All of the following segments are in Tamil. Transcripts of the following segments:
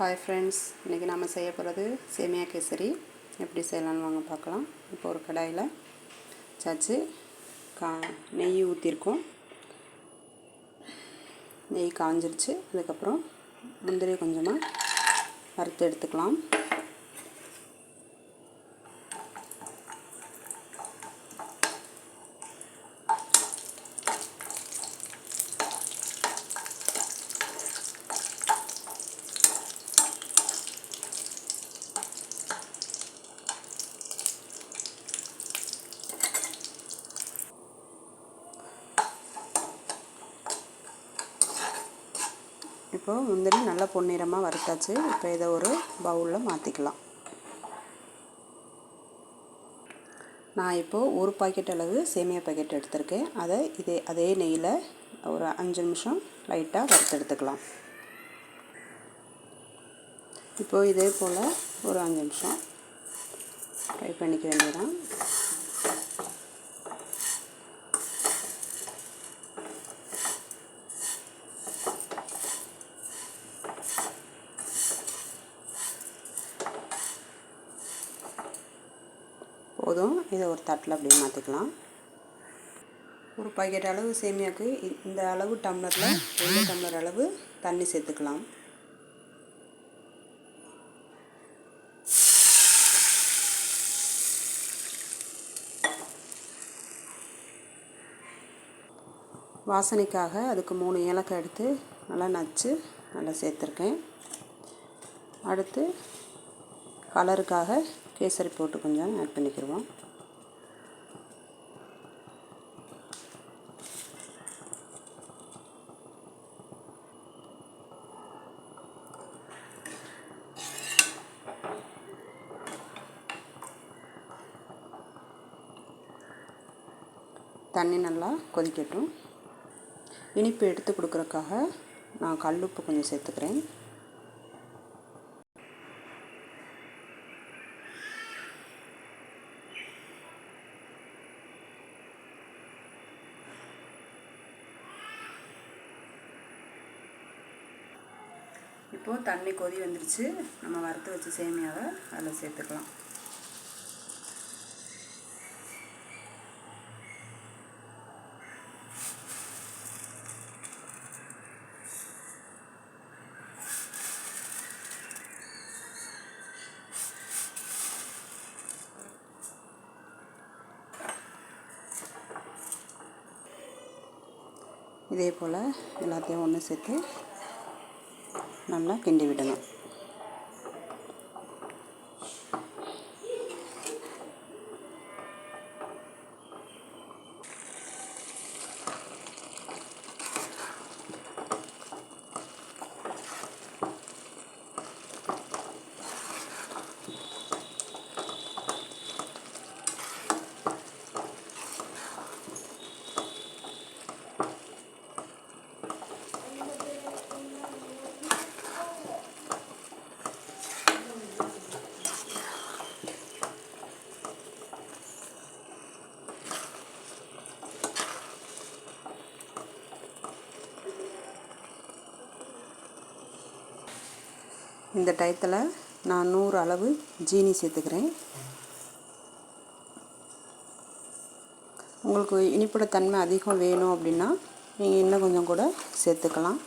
ஹாய் ஃப்ரெண்ட்ஸ் இன்றைக்கி நம்ம செய்ய போகிறது சேமியா கேசரி. எப்படி செய்யலான்னு வாங்க பார்க்கலாம். இப்போ ஒரு கடாயில் சாச்சு கா நெய் ஊற்றிருக்கோம் நெய் காஞ்சிருச்சு. அதுக்கப்புறம் முந்திரி கொஞ்சமாக வறுத்து எடுத்துக்கலாம். இப்போ முந்திரி நல்லா பொன்னிறமாக வறுத்தாச்சு. இப்போ இதை ஒரு பவுலில் மாற்றிக்கலாம் நான் இப்போது ஒரு பாக்கெட் அளவு சேமியா பாக்கெட் எடுத்திருக்கேன். அதை இதே அதே நெய்யில் ஒரு அஞ்சு நிமிஷம் லைட்டாக வறுத்து எடுத்துக்கலாம். இப்போது இதே போல் ஒரு அஞ்சு நிமிஷம் ஃப்ரை பண்ணிக்க வேண்டியதான் போதும். இதை ஒரு தட்டில் அப்படியே மாற்றிக்கலாம் ஒரு பாக்கெட் அளவு சேமியாவுக்கு இந்த அளவு டம்ளரில் ரெண்டு டம்ளர் அளவு தண்ணி சேர்த்துக்கலாம். வாசனைக்காக அதுக்கு மூணு ஏலக்காய் எடுத்து நல்லா நச்சு நல்லா சேர்த்துருக்கேன். அடுத்து கலருக்காக கேசரி போட்டு கொஞ்சம் ஆட் பண்ணிக்கிடுவோம் தண்ணி நல்லா கொதிக்கட்டும். இனிப்பு எடுத்து கொடுக்குறக்காக நான் கல்லுப்பு கொஞ்சம் சேர்த்துக்கிறேன். இப்போது தண்ணி கொதி வந்துருச்சு. நம்ம வறுத்து வச்ச சேமியாவை அதில் சேர்த்துக்கலாம். இதே போல் எல்லாத்தையும் ஒன்று சேர்த்து നമ്മൾ കിണ്ടി വിടുന്നു. இந்த டயத்தில் நான் நூறு அளவு ஜீனி சேர்த்துக்கிறேன். உங்களுக்கு இனிப்போட தன்மை அதிகம் வேணும் அப்படின்னா நீங்கள் இன்னும் கொஞ்சம் கூட சேர்த்துக்கலாம்.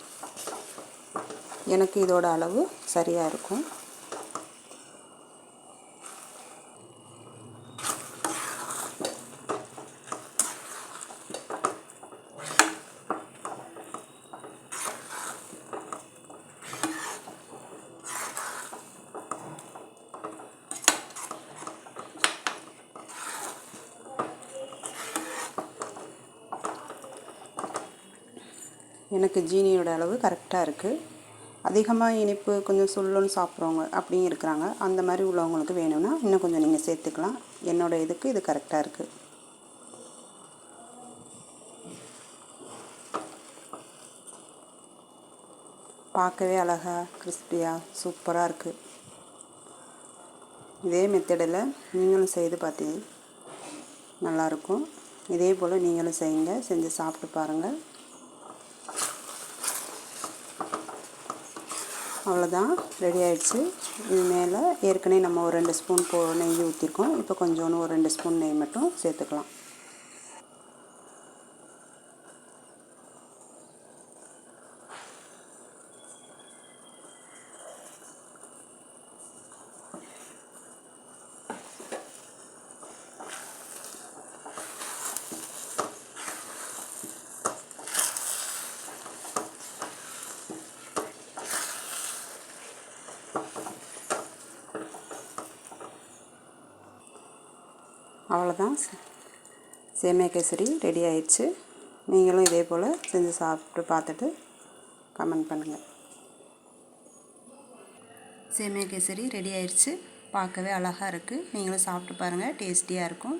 எனக்கு இதோட அளவு சரியாக இருக்கும். எனக்கு ஜீனியோட அளவு கரெக்டாக இருக்குது அதிகமாக இனிப்பு கொஞ்சம் சுள்ளுன்னு சாப்பிட்றவங்க அப்படியும் இருக்கிறாங்க. அந்த மாதிரி உள்ளவங்களுக்கு வேணும்னா இன்னும் கொஞ்சம் நீங்கள் சேர்த்துக்கலாம். என்னோடய இதுக்கு இது கரெக்டாக இருக்குது பார்க்கவே அழகாக கிறிஸ்பியாக சூப்பராக இருக்குது இதே மெத்தடில் நீங்களும் செய்து பார்த்தீங்க நல்லாயிருக்கும் இதே போல் நீங்களும் செய்யுங்க செஞ்சு சாப்பிட்டு பாருங்கள் அவ்வளோதான். ரெடி ஆகிடுச்சு இது மேலே ஏற்கனவே நம்ம ஒரு ரெண்டு ஸ்பூன் போ நெய் ஊற்றிருக்கோம் இப்போ கொஞ்சோன்னு ஒரு ரெண்டு ஸ்பூன் நெய் மட்டும் சேர்த்துக்கலாம். அவ்வளோதான். சேமியா கேசரி ரெடி ஆயிடுச்சு. நீங்களும் இதே போல் செஞ்சு சாப்பிட்டு பார்த்துட்டு கமெண்ட் பண்ணுங்கள் சேமியா கேசரி ரெடி ஆயிடுச்சு. பார்க்கவே அழகாக இருக்குது நீங்களும் சாப்பிட்டு பாருங்கள் டேஸ்டியாக இருக்கும்.